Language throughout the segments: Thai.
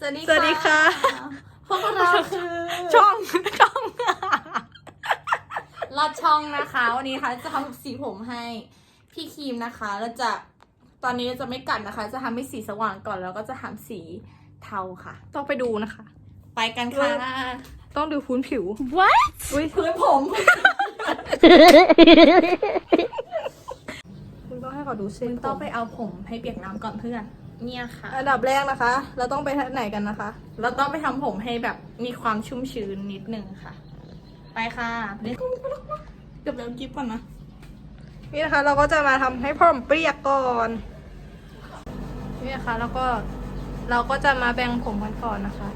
สวัสดีสวัสดีค่ะ พวกเราคือช่องช่องลอดช่องนะคะวันนี้นะคะจะทำสีผมให้พี่ครีมนะคะแล้วจะตอนนี้จะไม่กัดนะคะ จะทำให้สีสว่างก่อนแล้วก็จะทำสีเทาค่ะ ต้องไปดูนะคะ ไปกันค่ะ ต้องดูพื้นผิว What อุ้ยพื้นผมคุณต้องให้เขาดูเส้นต้องไปเอาผมให้เปียกน้ำก่อนเพื่อน เนี่ยค่ะ อันดับแรกนะคะ เราต้องไปไหนกันนะคะ เราต้องไปทำผมให้แบบมีความชุ่มชื้นนิดนึงค่ะ ไปค่ะเดี๋ยวเดี๋ยวเร็วกิ๊บก่อนนะ นี่นะคะ เราก็จะมาทำให้ผมเปียกก่อน นี่นะคะ แล้วก็เราก็จะมาแบ่งผมกันก่อนนะคะ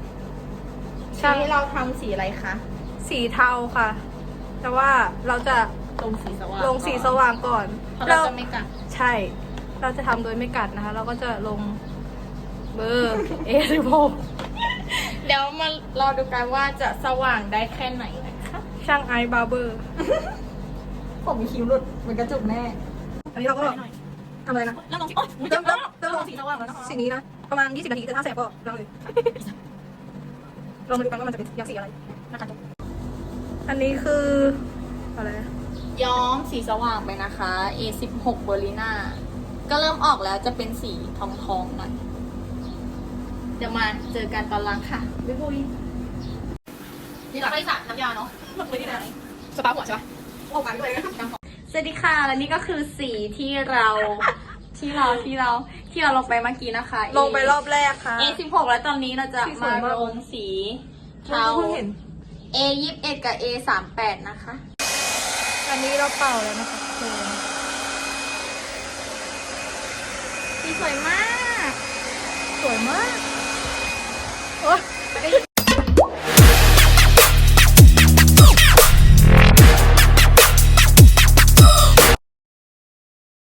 ช่างเราทำสีอะไรคะสีเทาค่ะ แต่ว่าเราจะลงสีสว่างลงสีสว่างก่อน เพราะเราจะไม่กัด ใช่ เราจะทำโดยไม่กัดนะคะ เราก็จะลงเบอร์เอสิบหกเดี๋ยวมารอดูกันว่าจะสว่างได้แค่ไหนนะคะช่างไอบาร์เบอร์ ผมมีคิ้วหลุดมันกระจุกแน่อันนี้เราก็ทำอะไรนะแล้วลงสีโอ๊ยเริ่มเริ่มเริ่มลงสีสว่างแล้วนะคะสีนี้นะ ประมาณ 20 นาทีแต่ถ้าแสบก็ลองเลยลองมาดูกันว่ามันจะเป็นยังสีอะไรนะคะอันนี้คืออะไรนะย้อมสีสว่างไปนะคะ A16 เบอร์ลิน่า ก็เริ่มออกแล้วจะเป็นสีทองทองๆหน่อยเดี๋ยวมาเจอกันตอนล้างค่ะบ๊ายบายนี่เราไปสระน้ำยาเนาะลงไปที่ไหนสปาหัวใช่ปะออกมาด้วยสวัสดีค่ะและนี่ก็คือสีที่เราที่เราที่เราที่เราลงไปเมื่อกี้นะคะ ลงไปรอบแรกค่ะ A16 แล้วตอนนี้เราจะสีสมาวยมากลงสีเทาเราเพิ่งเห็น A21 กับ A38 นะคะอันนี้เราเป่าแล้วนะคะ สวยมาก สวยมาก โอ้